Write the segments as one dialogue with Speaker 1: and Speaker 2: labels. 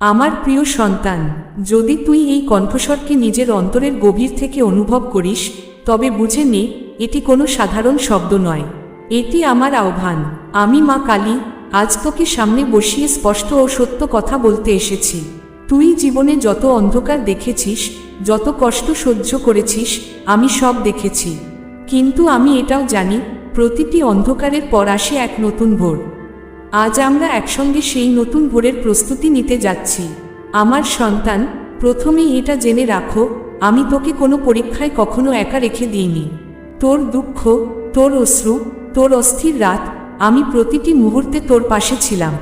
Speaker 1: আমার প্রিয় সন্তান, যদি তুই এই কণ্ঠস্বরকে নিজের অন্তরের গভীর থেকে অনুভব করিস, তবে বুঝে নে, এটি কোনো সাধারণ শব্দ নয়। এটি আমার আহ্বান। আমি মা কালী, আজ তোকে সামনে বসিয়ে স্পষ্ট ও সত্য কথা বলতে এসেছি। তুই জীবনে যত অন্ধকার দেখেছিস, যত কষ্ট সহ্য করেছিস, আমি সব দেখেছি। কিন্তু আমি এটাও জানি, প্রতিটি অন্ধকারের পর আসে এক নতুন ভোর। আজ আমরা একসঙ্গে সেই নতুন ভোরের প্রস্তুতি নিতে যাচ্ছি। আমার সন্তান প্রথমে এটা জেনে রাখো, আমি তোকে কোনো পরীক্ষায় কখনো একা রেখে দিইনি। তোর দুঃখ, তোর অশ্রু, তোর অস্থির রাত, আমি প্রতিটি মুহূর্তে তোর পাশে ছিলাম।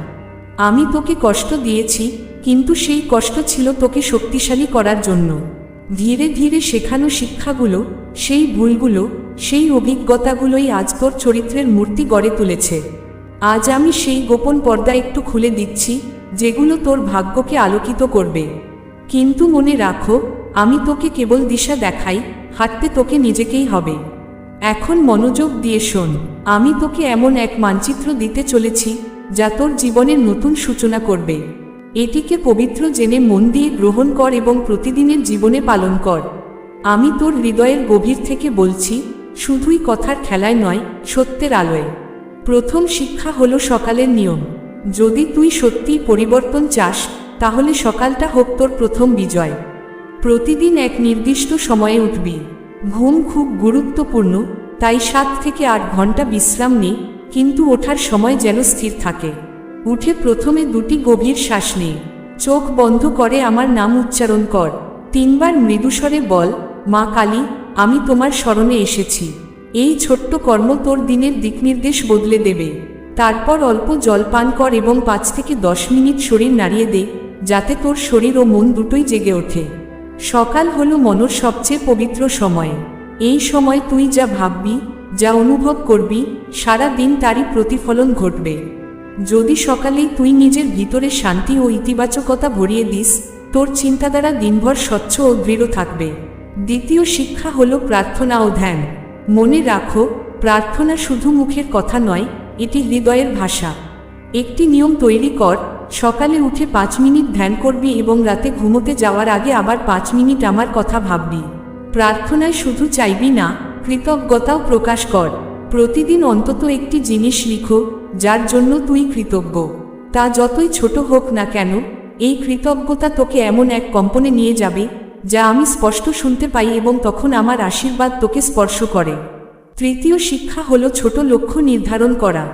Speaker 1: আমি তোকে কষ্ট দিয়েছি, কিন্তু সেই কষ্ট ছিল তোকে শক্তিশালী করার জন্য। ধীরে ধীরে শেখানো শিক্ষাগুলো, সেই ভুলগুলো, সেই অভিজ্ঞতাগুলোই আজ তোর চরিত্রের মূর্তি গড়ে তুলেছে। আজ আমি সেই গোপন পর্দা একটু খুলে দিচ্ছি, যেগুলো তোর ভাগ্যকে আলোকিত করবে। কিন্তু মনে রাখো, আমি তোকে কেবল দিশা দেখাই, হাঁটতে তোকে নিজেকেই হবে। এখন মনোযোগ দিয়ে শোন, আমি তোকে এমন এক মানচিত্র দিতে চলেছি, যা তোর জীবনের নতুন সূচনা করবে। এটিকে পবিত্র জেনে মন দিয়ে গ্রহণ কর এবং প্রতিদিনের জীবনে পালন কর। আমি তোর হৃদয়ের গভীর থেকে বলছি, শুধুই কথার খেলায় নয়, সত্যের আলোয়। প্রথম শিক্ষা হলো সকালের নিয়ম। যদি তুই সত্যিই পরিবর্তন চাস, তাহলে সকালটা হোক তোর প্রথম বিজয়। প্রতিদিন এক নির্দিষ্ট সময়ে উঠবি। ঘুম খুব গুরুত্বপূর্ণ, তাই সাত থেকে আট ঘণ্টা বিশ্রাম নে, কিন্তু ওঠার সময় যেন স্থির থাকে। উঠে প্রথমে দুটি গভীর শ্বাস নে। চোখ বন্ধ করে আমার নাম উচ্চারণ কর। তিনবার মৃদুস্বরে বল, মা কালী, আমি তোমার স্মরণে এসেছি। এই ছোট্ট কর্ম তোর দিনের দিকনির্দেশ বদলে দেবে। তারপর অল্প জল পান কর এবং পাঁচ থেকে দশ মিনিট শরীর নাড়িয়ে দে, যাতে তোর শরীর ও মন দুটোই জেগে ওঠে। সকাল হলো মনর সবচেয়ে পবিত্র সময়। এই সময় তুই যা ভাববি, যা অনুভব করবি, সারা দিন তারই প্রতিফলন ঘটবে। যদি সকালেই তুই নিজের ভিতরে শান্তি ও ইতিবাচকতা ভরিয়ে দিস, তোর চিন্তাধারা দিনভর স্বচ্ছ ও দৃঢ় থাকবে। দ্বিতীয় শিক্ষা হলো প্রার্থনা ও ধ্যান। মনে রাখো, প্রার্থনা শুধু মুখের কথা নয়, এটি হৃদয়ের ভাষা। একটি নিয়ম তৈরি কর, সকালে উঠে পাঁচ মিনিট ধ্যান করবি এবং রাতে ঘুমোতে যাওয়ার আগে আবার পাঁচ মিনিট আমার কথা ভাববি। প্রার্থনায় শুধু চাইবি না, কৃতজ্ঞতাও প্রকাশ কর। প্রতিদিন অন্তত একটি জিনিস লিখো, যার জন্য তুই কৃতজ্ঞ। তা যতই ছোট হোক না কেন, এই কৃতজ্ঞতা তোকে এমন এক কম্পনে নিয়ে যাবে যা আমি স্পষ্ট শুনতে পাই এবং তখন আমার আশীর্বাদ তোকে স্পর্শ করে। তৃতীয় শিক্ষা হলো ছোট লক্ষ্য নির্ধারণ করা।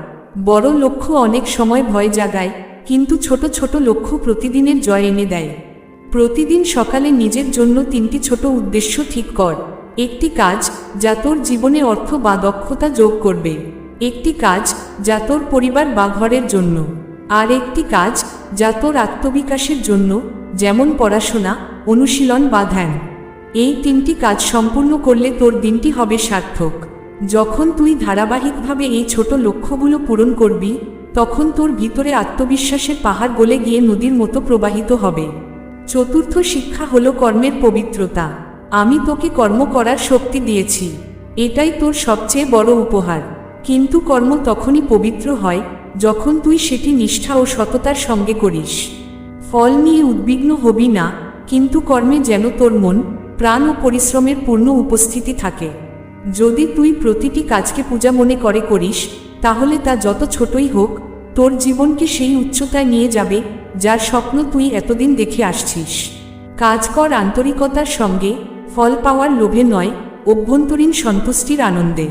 Speaker 1: বড় লক্ষ্য অনেক সময় ভয় জাগায়, কিন্তু ছোট ছোট লক্ষ্য প্রতিদিনের জয় এনে দেয়। প্রতিদিন সকালে নিজের জন্য তিনটি ছোট উদ্দেশ্য ঠিক কর। একটি কাজ যা তোর জীবনে অর্থ বা দক্ষতা যোগ করবে। একটি কাজ যা তোর পরিবার বা ঘরের জন্য। আর একটি কাজ যা তোর আত্মবিকাশের জন্য যেমন পড়াশোনা, অনুশীলন বা ধ্যান। এই তিনটি কাজ সম্পূর্ণ করলে তোর দিনটি হবে সার্থক। যখন তুই ধারাবাহিকভাবে এই ছোট লক্ষ্যগুলো পূরণ করবি, তখন তোর ভিতরে আত্মবিশ্বাসের পাহাড় গলে গিয়ে নদীর মতো প্রবাহিত হবে। চতুর্থ শিক্ষা হলো কর্মের পবিত্রতা। আমি তোকে কর্ম করার শক্তি দিয়েছি। এটাই তোর সবচেয়ে বড় উপহার। কিন্তু কর্ম তখনই পবিত্র হয় যখন তুই সেটি নিষ্ঠা ও সততার সঙ্গে করিস। ফল নিয়ে উদ্বিগ্ন হবি না, কিন্তু কর্মে যেন তোর মন, প্রাণ ও পরিশ্রমের পূর্ণ উপস্থিতি থাকে। যদি তুই প্রতিটি কাজকে পূজা মনে করে করিস, তাহলে তা যত ছোটই হোক, তোর জীবনকে সেই উচ্চতায় নিয়ে যাবে, যার স্বপ্ন তুই এতদিন দেখে আসছিস। কাজ কর আন্তরিকতার সঙ্গে, ফল পাওয়ার লোভে নয়, অভ্যন্তরীণ সন্তুষ্টির আনন্দে।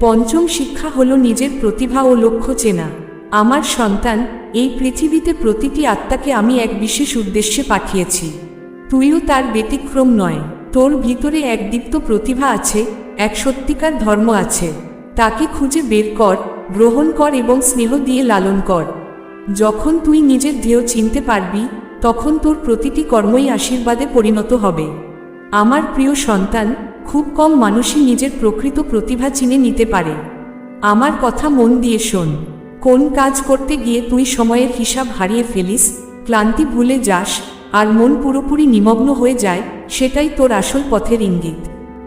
Speaker 1: পঞ্চম শিক্ষা হল নিজের প্রতিভা ও লক্ষ্য চেনা। আমার সন্তান, এই পৃথিবীতে প্রতিটি আত্মাকে আমি এক বিশেষ উদ্দেশ্যে পাঠিয়েছি। তুইও তার ব্যতিক্রম নয়। তোর ভিতরে এক দীপ্ত প্রতিভা আছে, এক সত্যিকার ধর্ম আছে। তাকে খুঁজে বের কর, গ্রহণ কর এবং স্নেহ দিয়ে লালন কর। যখন তুই নিজের ধ্যেয় চিনতে পারবি, তখন তোর প্রতিটি কর্মই আশীর্বাদে পরিণত হবে। আমার প্রিয় সন্তান, খুব কম মানুষই নিজের প্রকৃত প্রতিভা চিনে নিতে পারে। আমার কথা মন দিয়ে শোন। কোন কাজ করতে গিয়ে তুই সময়ের হিসাব হারিয়ে ফেলিস, ক্লান্তি ভুলে যাস, আর মন পুরোপুরি নিমগ্ন হয়ে যায়, সেটাই তোর আসল পথের ইঙ্গিত।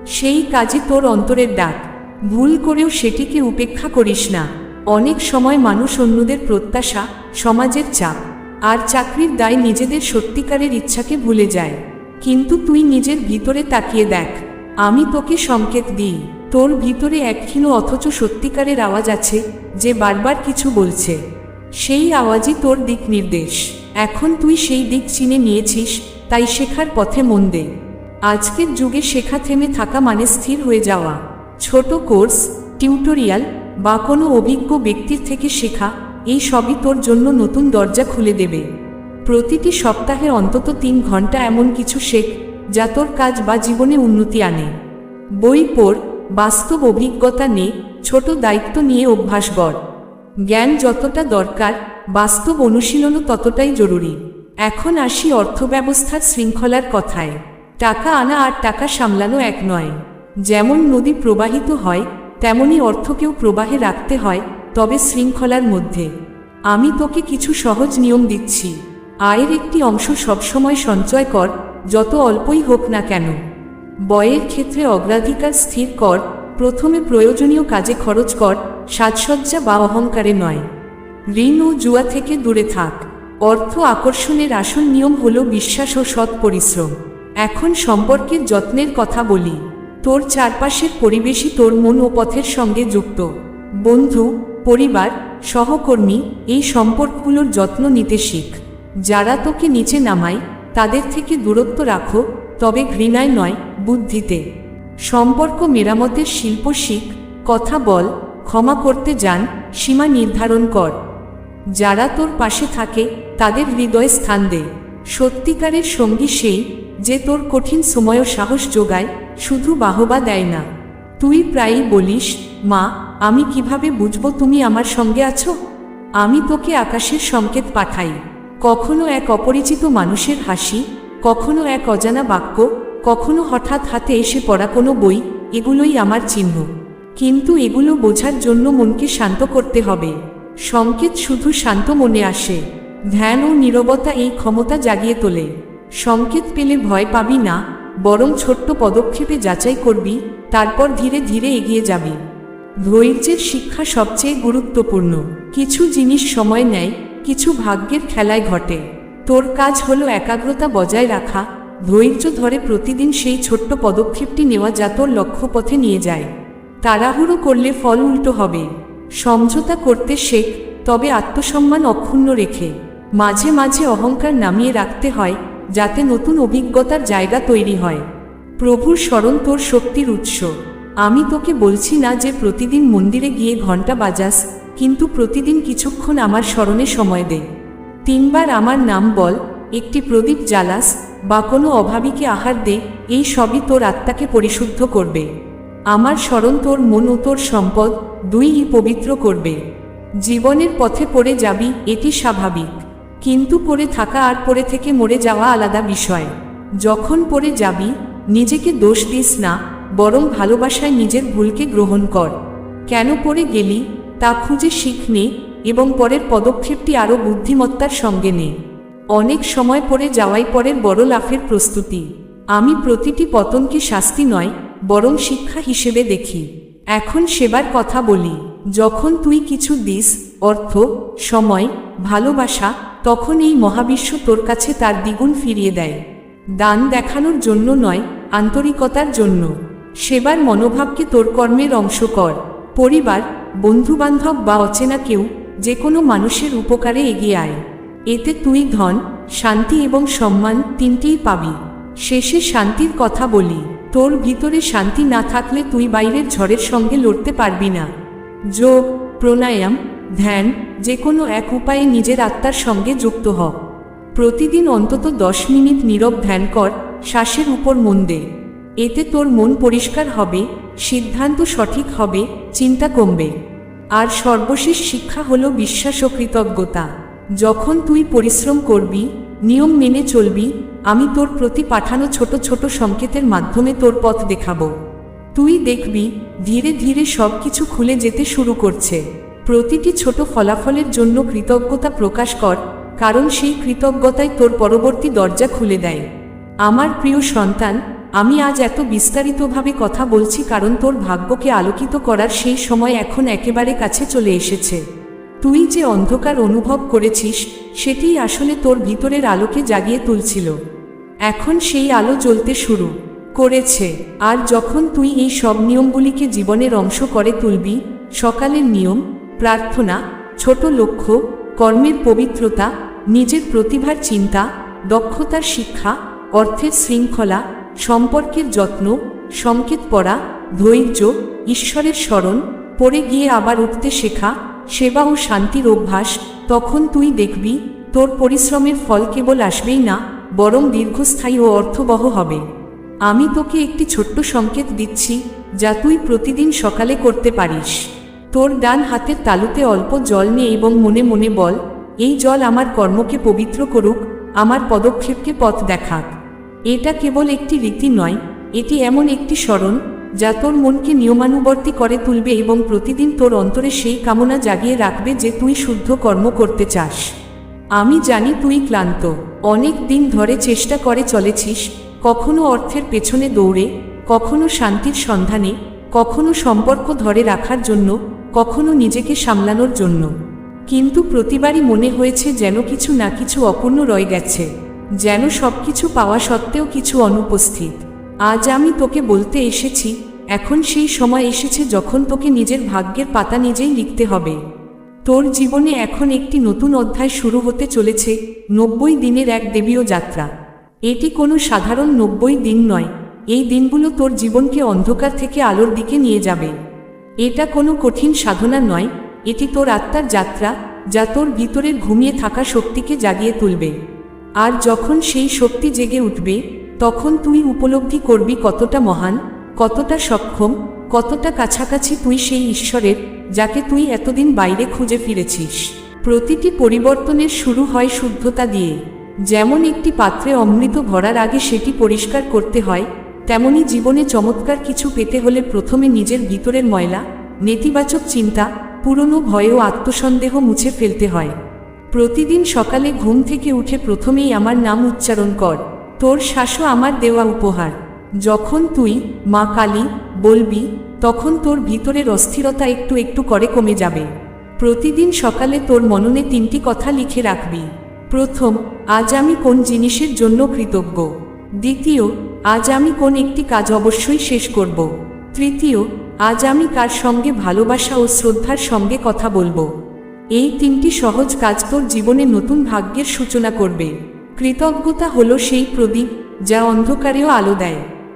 Speaker 1: সেই কাজে তোর অন্তরের ডাক। ভুল করেও সেটিকে উপেক্ষা করিস না। অনেক সময় মানুষ অন্যদের প্রত্যাশা, সমাজের চাপ, আর চাকরির দায় নিজেদের সত্যিকারের ইচ্ছাকে ভুলে যায়। কিন্তু তুই নিজের ভিতরে তাকিয়ে দেখ, আমি তোকে সংকেত দিই। তোর ভিতরে একক্ষীণ অথচ সত্যিকারের আওয়াজ আছে, যে বারবার কিছু বলছে। সেই আওয়াজই তোর দিক নির্দেশ। এখন তুই সেই দিক চিনে নিয়েছিস, তাই শেখার পথে মন দে। আজকের যুগে শেখা থেমে থাকা মানে স্থির হয়ে যাওয়া। ছোট কোর্স, টিউটোরিয়াল, বা কোনো অভিজ্ঞ ব্যক্তির থেকে শেখা, এই সবই তোর জন্য নতুন দরজা খুলে দেবে। প্রতিটি সপ্তাহে অন্তত তিন ঘণ্টা এমন কিছু শেখ, যা তোর কাজ বা জীবনে উন্নতি আনে। বই পড় বাস্তব অভিজ্ঞতা নে, ছোট দায়িত্ব নিয়ে অভ্যাস গড়। জ্ঞান যতটা দরকার, বাস্তব অনুশীলনও ততটাই জরুরি। এখন আসি অর্থব্যবস্থার শৃঙ্খলার কথায়। টাকা আনা আর টাকা সামলানো এক নয়। যেমন নদী প্রবাহিত হয়, তেমনি অর্থকেও প্রবাহে রাখতে হয়, তবে শৃঙ্খলার মধ্যে। আমি তোকে কিছু সহজ নিয়ম দিচ্ছি। আয়ের একটি অংশ সবসময় সঞ্চয় কর, যত অল্পই হোক না কেন। বয়ের ক্ষেত্রে অগ্রাধিকার স্থির কর, প্রথমে প্রয়োজনীয় কাজে খরচ কর, সাজসজ্জা বা অহংকারে নয়। ঋণ ও জুয়া থেকে দূরে থাক। অর্থ আকর্ষণের আসল নিয়ম হল বিশ্বাস ও সৎ পরিশ্রম। এখন সম্পর্কের যত্নের কথা বলি। তোর চারপাশের পরিবেশই তোর মন ও পথের সঙ্গে যুক্ত। বন্ধু, পরিবার, সহকর্মী এই সম্পর্কগুলোর যত্ন নিতে শিখ। যারা তোকে নিচে নামায়, তাদের থেকে দূরত্ব রাখো, তবে ঘৃণায় নয় বুদ্ধিতে। সম্পর্ক মেরামতের শিল্প শিখ, কথা বল, ক্ষমা করতে যান, সীমা নির্ধারণ কর। যারা তোর পাশে থাকে, তাদের হৃদয়ে স্থান দে। সত্যিকারের সঙ্গী সেই যে তোর কঠিন সময়ও সাহস যোগায়, শুধু বাহবা দেয় না। তুই প্রায়ই বলিস, মা, আমি কীভাবে বুঝব তুমি আমার সঙ্গে আছো? আমি তোকে আকাশের সংকেত পাঠাই। কখনো এক অপরিচিত মানুষের হাসি, কখনো এক অজানা বাক্য কখনো হঠাৎ হাতে এসে পড়া কোনো বই, এগুলোই আমার চিহ্ন। কিন্তু এগুলো বোঝার জন্য মনকে শান্ত করতে হবে। সংকেত শুধু শান্ত মনে আসে। ধ্যান ও নীরবতা এই ক্ষমতা জাগিয়ে তোলে। সংকেত পেলে ভয় পাবি না, বরং ছোট্ট পদক্ষেপে যাচাই করবি, তারপর ধীরে ধীরে এগিয়ে যাবি। ধৈর্যের শিক্ষা সবচেয়ে গুরুত্বপূর্ণ। কিছু জিনিস সময় নেয়, কিছু ভাগ্যের খেলায় ঘটে। তোর কাজ হলো একাগ্রতা বজায় রাখা ধৈর্য ধরে প্রতিদিন সেই ছোট্ট পদক্ষেপটি নেওয়া যা তোর লক্ষ্যপথে নিয়ে যায়। তাড়াহুড়ো করলে ফল উল্টো হবে। সমঝোতা করতে শেখ, তবে আত্মসম্মান অক্ষুণ্ণ রেখে। মাঝে মাঝে অহংকার নামিয়ে রাখতে হয়, যাতে নতুন অভিজ্ঞতার জায়গা তৈরি হয়। প্রভুর স্মরণ তোর শক্তির উৎস। আমি তোকে বলছি না যে প্রতিদিন মন্দিরে গিয়ে ঘণ্টা বাজাস, কিন্তু প্রতিদিন কিছুক্ষণ আমার স্মরণে সময় দে। তিনবার আমার নাম বল, একটি প্রদীপ জ্বালাস বা কোনো অভাবীকে আহার দে, এই সবই তোর আত্মাকে পরিশুদ্ধ করবে। আমার স্মরণ তোর মন ও তোর সম্পদ দুইই পবিত্র করবে। জীবনের পথে পড়ে যাবি, এটি স্বাভাবিক। কিন্তু পড়ে থাকা আর পড়ে থেকে মরে যাওয়া আলাদা বিষয়। যখন পড়ে যাবি, নিজেকে দোষ দিস না, বরং ভালোবাসায় নিজের ভুলকে গ্রহণ কর। কেন পড়ে গেলি, তা খুঁজে শিখ নে এবং পরের পদক্ষেপটি আরও বুদ্ধিমত্তার সঙ্গে নে। অনেক সময় পরে যাওয়াই পরের বড় লাফের প্রস্তুতি। আমি প্রতিটি পতনকে শাস্তি নয়, বরং শিক্ষা হিসেবে দেখি। এখন সেবার কথা বলি, যখন তুই কিছু দিস, অর্থ, সময়, ভালোবাসা, তখন এই মহাবিশ্ব তোর কাছে তার দ্বিগুণ ফিরিয়ে দেয়। দান দেখানোর জন্য নয়, আন্তরিকতার জন্য। সেবার মনোভাবকে তোর কর্মের অংশ কর। পরিবার, বন্ধুবান্ধব বা অচেনা কেউ যে কোনো মানুষের উপকারে এগিয়ে আয়। এতে তুই ধন, শান্তি এবং সম্মান তিনটিই পাবি। শেষে শান্তির কথা বলি, তোর ভিতরে শান্তি না থাকলে তুই বাইরের ঝড়ের সঙ্গে লড়তে পারবি না। যোগ, প্রাণায়াম, ধ্যান যে কোনো এক উপায়ে নিজের আত্মার সঙ্গে যুক্ত হ। প্রতিদিন অন্তত দশ মিনিট নীরব ধ্যান কর, শ্বাসের উপর মন দে। এতে তোর মন পরিষ্কার হবে, সিদ্ধান্ত সঠিক হবে, চিন্তা কমবে। আর সর্বশেষ শিক্ষা হলো বিশ্বাস ও কৃতজ্ঞতা। যখন তুই পরিশ্রম করবি, নিয়ম মেনে চলবি, আমি তোর প্রতি পাঠানো ছোট ছোট সংকেতের মাধ্যমে তোর পথ দেখাবো। তুই দেখবি, ধীরে ধীরে সব কিছু খুলে যেতে শুরু করছে। প্রতিটি ছোট ফলাফলের জন্য কৃতজ্ঞতা প্রকাশ কর, কারণ সেই কৃতজ্ঞতাই তোর পরবর্তী দরজা খুলে দেয়। আমার প্রিয় সন্তান, আমি আজ এত বিস্তারিতভাবে কথা বলছি কারণ তোর ভাগ্যকে আলোকিত করার সেই সময় এখন একেবারে কাছে চলে এসেছে। তুই যে অন্ধকার অনুভব করেছিস সেটিই আসলে তোর ভিতরের আলোকে জাগিয়ে তুলছিল। এখন সেই আলো জ্বলতে শুরু করেছে, আর যখন তুই এই সব নিয়মগুলিকে জীবনের অংশ করে তুলবি, সকালের নিয়ম, প্রার্থনা, ছোট লক্ষ্য, কর্মের পবিত্রতা, নিজের প্রতিভার চিন্তা, দক্ষতার শিক্ষা, অর্থের শৃঙ্খলা, সম্পর্কের যত্ন, সংকেত পড়া, ধৈর্য, ঈশ্বরের স্মরণ, পড়ে গিয়ে আবার উঠতে শেখা সেবা ও শান্তির অভ্যাস, তখন তুই দেখবি, তোর পরিশ্রমের ফল কেবল আসবেই না, বরং দীর্ঘস্থায়ী ও অর্থবহ হবে। আমি তোকে একটি ছোট্ট সংকেত দিচ্ছি, যা তুই প্রতিদিন সকালে করতে পারিস। তোর ডান হাতের তালুতে অল্প জল নে এবং মনে মনে বল, এই জল আমার কর্মকে পবিত্র করুক, আমার পদক্ষেপকে পথ দেখাক। এটা কেবল একটি রীতি নয়, এটি এমন একটি স্মরণ যা তোর মনকে নিয়মানুবর্তী করে তুলবে এবং প্রতিদিন তোর অন্তরে সেই কামনা জাগিয়ে রাখবে যে তুই শুদ্ধ কর্ম করতে চাস। আমি জানি তুই ক্লান্ত। অনেক দিন ধরে চেষ্টা করে চলেছিস, কখনো অর্থের পেছনে দৌড়ে, কখনো শান্তির সন্ধানে, কখনো সম্পর্ক ধরে রাখার জন্য, কখনো নিজেকে সামলানোর জন্য। কিন্তু প্রতিবারই মনে হয়েছে যেন কিছু না কিছু অপূর্ণ রয়ে গেছে, যেন সবকিছু পাওয়া সত্ত্বেও কিছু অনুপস্থিত। আজ আমি তোকে বলতে এসেছি এখন সেই সময় এসেছে যখন তোকে নিজের ভাগ্যের পাতা নিজেই লিখতে হবে। তোর জীবনে এখন একটি নতুন অধ্যায় শুরু হতে চলেছে, নব্বই দিনের এক দেবীয় যাত্রা। এটি কোনো সাধারণ নব্বই দিন নয়, এই দিনগুলো তোর জীবনকে অন্ধকার থেকে আলোর দিকে নিয়ে যাবে। এটা কোনো কঠিন সাধনা নয়, এটি তোর আত্মার যাত্রা, যা তোর ভিতরের ঘুমিয়ে থাকা শক্তিকে জাগিয়ে তুলবে। আর যখন সেই শক্তি জেগে উঠবে, তখন তুই উপলব্ধি করবি কতটা মহান কতটা সক্ষম, কতটা কাছাকাছি তুই সেই ঈশ্বরের, যাকে তুই এতদিন বাইরে খুঁজে ফিরেছিস। প্রতিটি পরিবর্তনের শুরু হয় শুদ্ধতা দিয়ে। যেমন একটি পাত্রে অমৃত ভরার আগে সেটি পরিষ্কার করতে হয়, তেমনি জীবনে চমৎকার কিছু পেতে হলে প্রথমে নিজের ভিতরের ময়লা, নেতিবাচক চিন্তা, পুরনো ভয় ও আত্মসন্দেহ মুছে ফেলতে হয়। প্রতিদিন সকালে ঘুম থেকে উঠে প্রথমেই আমার নাম উচ্চারণ কর। তোর শ্বাসও আমার দেওয়া উপহার। যখন তুই মা কালী বলবি, তখন তোর ভিতরের অস্থিরতা একটু একটু করে কমে যাবে। প্রতিদিন সকালে তোর মননে তিনটি কথা লিখে রাখবি। প্রথম, আজ আমি কোন জিনিসের জন্য কৃতজ্ঞ? দ্বিতীয়, আজ আমি কোন একটি কাজ অবশ্যই শেষ করব? তৃতীয়, আজ আমি কার সঙ্গে ভালোবাসা ও শ্রদ্ধার সঙ্গে কথা বলব? এই তিনটি সহজ কাজ তোর জীবনে নতুন ভাগ্যের সূচনা করবে। কৃতজ্ঞতা হলো সেই প্রদীপ যা অন্ধকারেও আলো দেয়।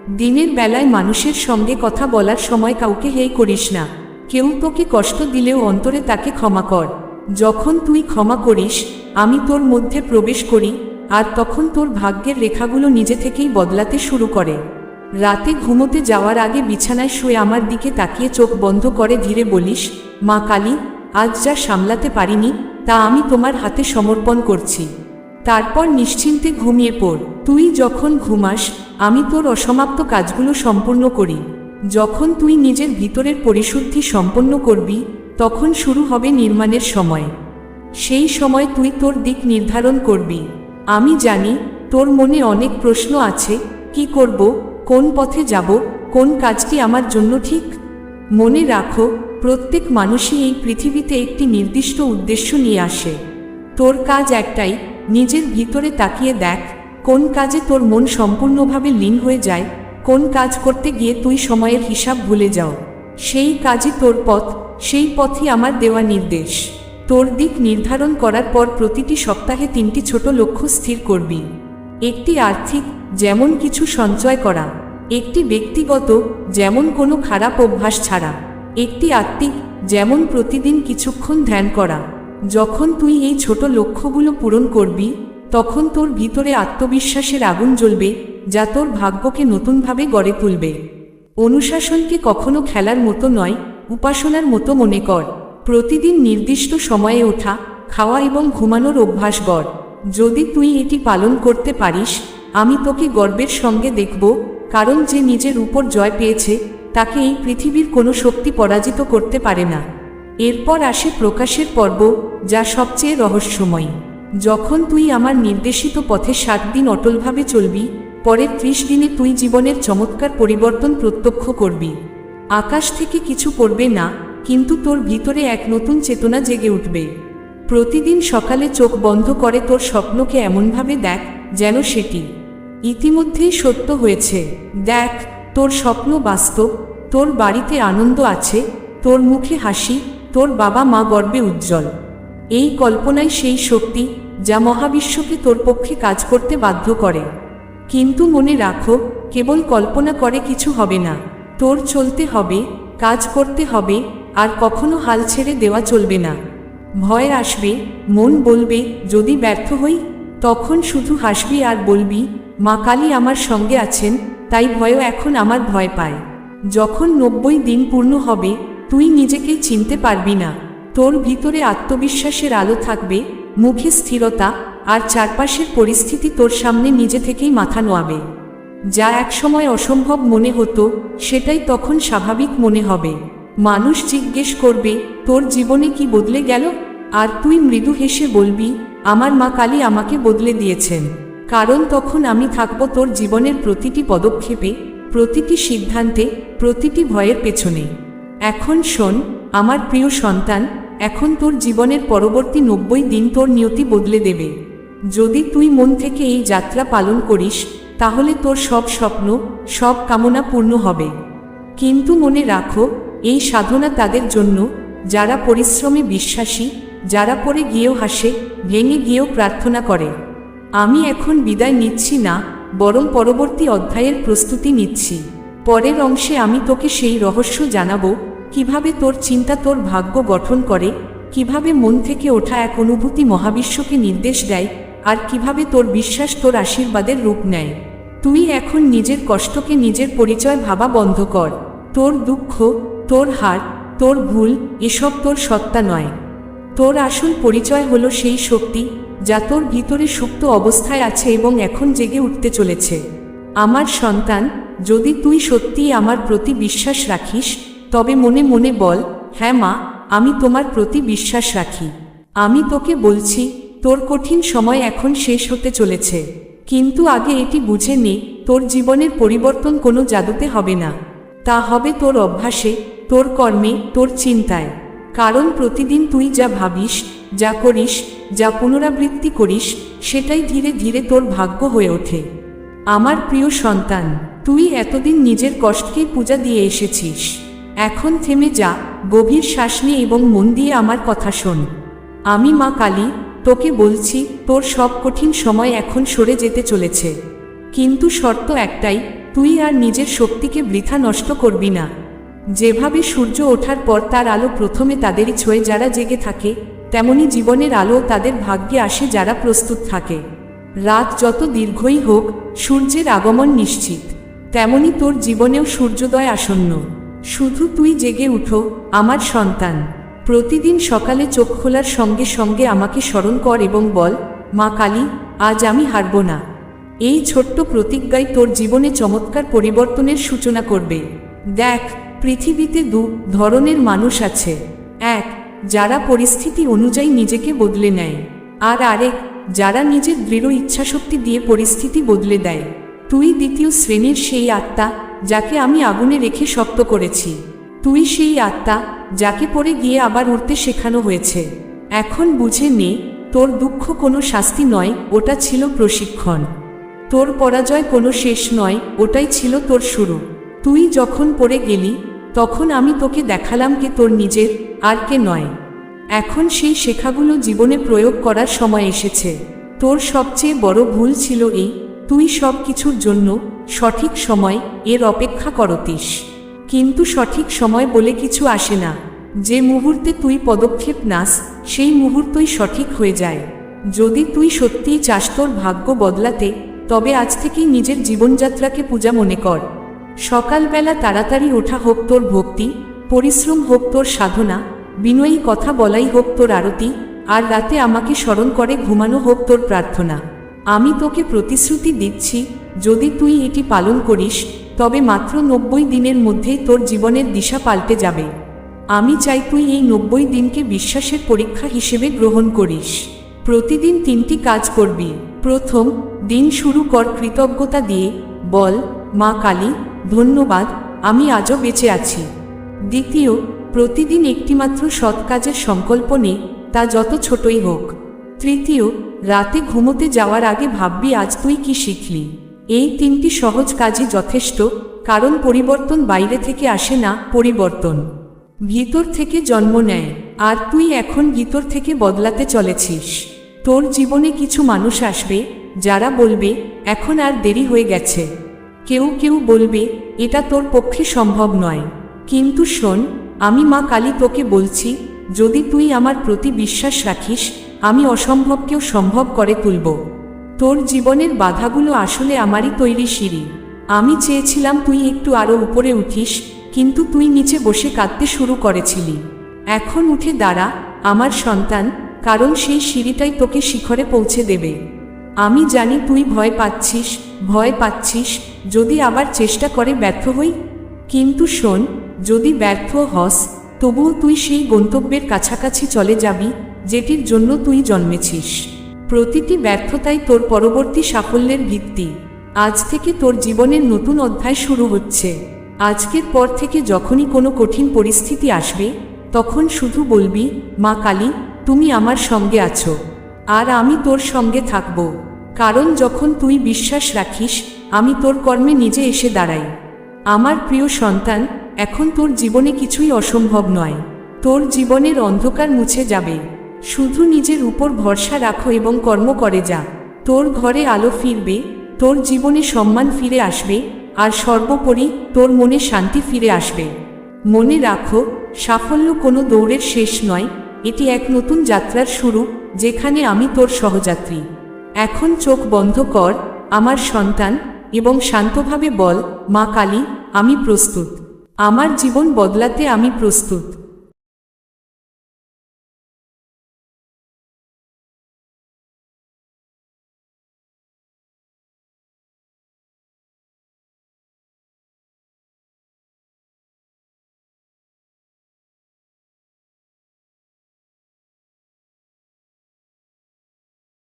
Speaker 1: দিনের বেলায় মানুষের সঙ্গে কথা বলার সময় কাউকে হেই করিস না। কেউ তোকে কষ্ট দিলেও অন্তরে তাকে ক্ষমা কর। যখন তুই ক্ষমা করিস, আমি তোর মধ্যে প্রবেশ করি, আর তখন তোর ভাগ্যের রেখাগুলো নিজে থেকেই বদলাতে শুরু করে। রাতে ঘুমোতে যাওয়ার আগে বিছানায় শুয়ে আমার দিকে তাকিয়ে চোখ বন্ধ করে ধীরে বলিস, মা কালী, আজ যা সামলাতে পারিনি, তা আমি তোমার হাতে সমর্পণ করছি। তারপর নিশ্চিন্তে ঘুমিয়ে পড়। তুই যখন ঘুমাস আমি তোর অসমাপ্ত কাজগুলো সম্পূর্ণ করি। যখন তুই নিজের ভিতরের পরিশুদ্ধি সম্পন্ন করবি, তখন শুরু হবে নির্মাণের সময়। সেই সময় তুই তোর দিক নির্ধারণ করবি। আমি জানি, তোর মনে অনেক প্রশ্ন আছে, কি করব, কোন পথে যাব, কোন কাজটি আমার জন্য ঠিক? মনে রাখো, প্রত্যেক মানুষই এই পৃথিবীতে একটি নির্দিষ্ট উদ্দেশ্য নিয়ে আসে। তোর কাজ একটাই, নিজের ভিতরে তাকিয়ে দেখ কোন কাজে তোর মন সম্পূর্ণভাবে লীন হয়ে যায়, কোন কাজ করতে গিয়ে তুই সময়ের হিসাব ভুলে যাও। সেই কাজই তোর পথ, সেই পথই আমার দেওয়া নির্দেশ। তোর দিক নির্ধারণ করার পর প্রতিটি সপ্তাহে তিনটি ছোট লক্ষ্য স্থির করবি। একটি আর্থিক, যেমন কিছু সঞ্চয় করা। একটি ব্যক্তিগত, যেমন কোনো খারাপ অভ্যাস ছাড়া। একটি আত্মিক, যেমন প্রতিদিন কিছুক্ষণ ধ্যান করা। যখন তুই এই ছোট লক্ষ্যগুলো পূরণ করবি তখন তোর ভিতরে আত্মবিশ্বাসের আগুন জ্বলবে, যা তোর ভাগ্যকে নতুনভাবে গড়ে তুলবে। অনুশাসনকে কখনো খেলার মতো নয়, উপাসনার মতো মনে কর। প্রতিদিন নির্দিষ্ট সময়ে ওঠা, খাওয়া এবং ঘুমানোর অভ্যাস গড়। যদি তুই এটি পালন করতে পারিস, আমি তোকে গর্বের সঙ্গে দেখব, কারণ যে নিজের উপর জয় পেয়েছে, তাকে এই পৃথিবীর কোনো শক্তি পরাজিত করতে পারে না। এরপর আসে প্রকাশের পর্ব, যা সবচেয়ে রহস্যময়। যখন তুই আমার নির্দেশিত পথে সাত দিন অটলভাবে চলবি, পরের ত্রিশ দিনে তুই জীবনের চমৎকার পরিবর্তন প্রত্যক্ষ করবি। আকাশ থেকে কিছু পড়বে না, কিন্তু তোর ভিতরে এক নতুন চেতনা জেগে উঠবে। প্রতিদিন সকালে চোখ বন্ধ করে তোর স্বপ্নকে এমনভাবে দেখ, যেন সেটি ইতিমধ্যেই সত্য হয়েছে। দেখ, তোর স্বপ্ন বাস্তব, তোর বাড়িতে আনন্দ আছে, তোর মুখে হাসি, তোর বাবা মা গর্বে উজ্জ্বল। এই কল্পনায় সেই শক্তি যা মহাবিশ্বকে তোর পক্ষে কাজ করতে বাধ্য করে। কিন্তু মনে রাখো, কেবল কল্পনা করে কিছু হবে না। তোর চলতে হবে, কাজ করতে হবে, আর কখনো হাল ছেড়ে দেওয়া চলবে না। ভয় আসবে, মন বলবে, যদি ব্যর্থ হই, তখন শুধু হাসবি আর বলবি, মা কালী আমার সঙ্গে আছেন, তাই ভয়ও এখন আমার ভয় পায়। যখন নব্বই দিন পূর্ণ হবে, তুই নিজেকে চিনতে পারবি না। তোর ভিতরে আত্মবিশ্বাসের আলো থাকবে মুখে স্থিরতা আর চারপাশের পরিস্থিতি তোর সামনে নিজে থেকেই মাথা নোয়াবে। যা একসময় অসম্ভব মনে হতো, সেটাই তখন স্বাভাবিক মনে হবে। মানুষ জিজ্ঞেস করবে, তোর জীবনে কি বদলে গেল? আর তুই মৃদু হেসে বলবি, আমার মা কালী আমাকে বদলে দিয়েছেন। কারণ তখন আমি থাকব তোর জীবনের প্রতিটি পদক্ষেপে, প্রতিটি সিদ্ধান্তে, প্রতিটি ভয়ের পেছনে। এখন শোন, আমার প্রিয় সন্তান এখন তোর জীবনের পরবর্তী নব্বই দিন তোর নিয়তি বদলে দেবে। যদি তুই মন থেকে এই যাত্রা পালন করিস, তাহলে তোর সব স্বপ্ন, সব কামনা পূর্ণ হবে। কিন্তু মনে রাখো, এই সাধনা তাদের জন্য, যারা পরিশ্রমে বিশ্বাসী, যারা পরে গিয়েও হাসে, ভেঙে গিয়েও প্রার্থনা করে। আমি এখন বিদায় নিচ্ছি না, বরং পরবর্তী অধ্যায়ের প্রস্তুতি নিচ্ছি। পরের অংশে আমি তোকে সেই রহস্য জানাব কীভাবে তোর চিন্তা তোর ভাগ্য গঠন করে, কীভাবে মন থেকে ওঠা এক অনুভূতি মহাবিশ্বকে নির্দেশ দেয়, আর কীভাবে তোর বিশ্বাস তোর আশীর্বাদের রূপ নেয়। তুই এখন নিজের কষ্টকে নিজের পরিচয় ভাবা বন্ধ কর। তোর দুঃখ, তোর হার, তোর ভুল, এসব তোর সত্তা নয়। তোর আসল পরিচয় হলো সেই শক্তি, যা তোর ভিতরে সুপ্ত অবস্থায় আছে এবং এখন জেগে উঠতে চলেছে। আমার সন্তান, যদি তুই সত্যিই আমার প্রতি বিশ্বাস রাখিস তবে মনে মনে বল হ্যাঁ মা, আমি তোমার প্রতি বিশ্বাস রাখি। আমি তোকে বলছি, তোর কঠিন সময় এখন শেষ হতে চলেছে। কিন্তু আগে এটি বুঝে নে, তোর জীবনের পরিবর্তন কোনো জাদুতে হবে না। তা হবে তোর অভ্যাসে, তোর কর্মে, তোর চিন্তায়। কারণ প্রতিদিন তুই যা ভাবিস, যা করিস, যা পুনরাবৃত্তি করিস, সেটাই ধীরে ধীরে তোর ভাগ্য হয়ে ওঠে। আমার প্রিয় সন্তান, তুই এতদিন নিজের কষ্টকেই পূজা দিয়ে এসেছিস। এখন থেমে যা, গভীর শ্বাস নিয়ে এবং মন দিয়ে আমার কথা শোন। আমি মা কালী, তোকে বলছি, তোর সব কঠিন সময় এখন সরে যেতে চলেছে। কিন্তু শর্ত একটাই, তুই আর নিজের শক্তিকে বৃথা নষ্ট করবি না। যেভাবে সূর্য ওঠার পর তার আলো প্রথমে তাদেরই ছোঁয়ে যারা জেগে থাকে, তেমনি জীবনের আলো তাদের ভাগ্যে আসে যারা প্রস্তুত থাকে। রাত যত দীর্ঘই হোক, সূর্যের আগমন নিশ্চিত। তেমনি তোর জীবনেও সূর্যোদয় আসন্ন। শুধু তুই জেগে উঠো, আমার সন্তান। প্রতিদিন সকালে চোখ খোলার সঙ্গে সঙ্গে আমাকে স্মরণ কর এবং বল, মা কালী, আজ আমি হারব না। এই ছোট্ট প্রতিজ্ঞাই তোর জীবনে চমৎকার পরিবর্তনের সূচনা করবে। দেখ, পৃথিবীতে দু ধরনের মানুষ আছে। এক, যারা পরিস্থিতি অনুযায়ী নিজেকে বদলে নেয়। আর আরেক, যারা নিজের দৃঢ় ইচ্ছাশক্তি দিয়ে পরিস্থিতি বদলে দেয়। তুই দ্বিতীয় শ্রেণির সেই আত্মা যাকে আমি আগুনে রেখে শক্ত করেছি। তুই সেই আত্মা, যাকে পরে গিয়ে আবার উঠতে শেখানো হয়েছে। এখন বুঝে নে, তোর দুঃখ কোনো শাস্তি নয়, ওটা ছিল প্রশিক্ষণ। তোর পরাজয় কোনো শেষ নয়, ওটাই ছিল তোর শুরু। তুই যখন পড়ে গেলি, তখন আমি তোকে দেখালাম কে তোর নিজের, আর কে নয়। এখন সেই শেখাগুলো জীবনে প্রয়োগ করার সময় এসেছে। তোর সবচেয়ে বড় ভুল ছিল এই তুই সব কিছুর জন্য সঠিক সময় এর অপেক্ষা করতিস। কিন্তু সঠিক সময় বলে কিছু আসে না। যে মুহূর্তে তুই পদক্ষেপ নাস, সেই মুহূর্তই সঠিক হয়ে যায়। যদি তুই সত্যিই চাস তোর ভাগ্য বদলাতে, তবে আজ থেকেই নিজের জীবনযাত্রাকে পূজা মনে কর। সকালবেলা তাড়াতাড়ি ওঠা হোক তোর ভক্তি, পরিশ্রম হোক তোর সাধনা, বিনয়ী কথা বলাই হোক তোর আরতি, আর রাতে আমাকে স্মরণ করে ঘুমানো হোক তোর প্রার্থনা। আমি তোকে প্রতিশ্রুতি দিচ্ছি, যদি তুই এটি পালন করিস, তবে মাত্র নব্বই দিনের মধ্যেই তোর জীবনের দিশা পাল্টে যাবে। আমি চাই তুই এই নব্বই দিনকে বিশ্বাসের পরীক্ষা হিসেবে গ্রহণ করিস। প্রতিদিন তিনটি কাজ করবি। প্রথম, দিন শুরু কর কৃতজ্ঞতা দিয়ে, বল, মা কালী, ধন্যবাদ, আমি আজও বেঁচে আছি। দ্বিতীয়, প্রতিদিন একটিমাত্র সৎ কাজের সংকল্প নে, তা যত ছোটই হোক। তৃতীয় রাতে ঘুমোতে যাওয়ার আগে ভাববি, আজ তুই কি শিখলি? এই তিনটি সহজ কাজই যথেষ্ট, কারণ পরিবর্তন বাইরে থেকে আসে না, পরিবর্তন। ভিতর থেকে জন্ম নেয়, আর তুই এখন ভিতর থেকে বদলাতে চলেছিস। তোর জীবনে কিছু মানুষ আসবে, যারা বলবে, এখন আর দেরি হয়ে গেছে। কেউ কেউ বলবে, এটা তোর পক্ষে সম্ভব নয়। কিন্তু শোন, আমি মা কালী তোকে বলছি, যদি তুই আমার প্রতি বিশ্বাস রাখিস আমি অসম্ভবকেও সম্ভব করে তুলব। তোর জীবনের বাধাগুলো আসলে আমারই তৈরি সিঁড়ি। আমি চেয়েছিলাম তুই একটু আরও উপরে উঠিস, কিন্তু তুই নিচে বসে কাঁদতে শুরু করেছিলি। এখন উঠে দাঁড়া, আমার সন্তান, কারণ সেই সিঁড়িটাই তোকে শিখরে পৌঁছে দেবে। আমি জানি তুই ভয় পাচ্ছিস ভয় পাচ্ছিস, যদি আবার চেষ্টা করে ব্যর্থ হই। কিন্তু শোন, যদি ব্যর্থ হস তবুও তুই সেই গন্তব্যের কাছাকাছি চলে যাবি, যেটির জন্য তুই জন্মেছিস। প্রতিটি ব্যর্থতাই তোর পরবর্তী সাফল্যের ভিত্তি। আজ থেকে তোর জীবনের নতুন অধ্যায় শুরু হচ্ছে। আজকের পর থেকে যখনই কোনো কঠিন পরিস্থিতি আসবে, তখন শুধু বলবি, মা কালী, তুমি আমার সঙ্গে আছো। আর আমি তোর সঙ্গে থাকব। কারণ যখন তুই বিশ্বাস রাখিস, আমি তোর কর্মে নিজে এসে দাঁড়াই। আমার প্রিয় সন্তান এখন তোর জীবনে কিছুই অসম্ভব নয়। তোর জীবনের অন্ধকার মুছে যাবে। শুধু নিজের উপর ভরসা রাখো এবং কর্ম করে যা। তোর ঘরে আলো ফিরবে, তোর জীবনে সম্মান ফিরে আসবে, আর সর্বোপরি তোর মনে শান্তি ফিরে আসবে। মনে রাখো, সাফল্য কোনো দৌড়ের শেষ নয়, এটি এক নতুন যাত্রার শুরু, যেখানে আমি তোর সহযাত্রী। এখন চোখ বন্ধ কর, আমার সন্তান, এবং শান্তভাবে বল, মা কালী, আমি প্রস্তুত। আমার জীবন বদলাতে আমি প্রস্তুত।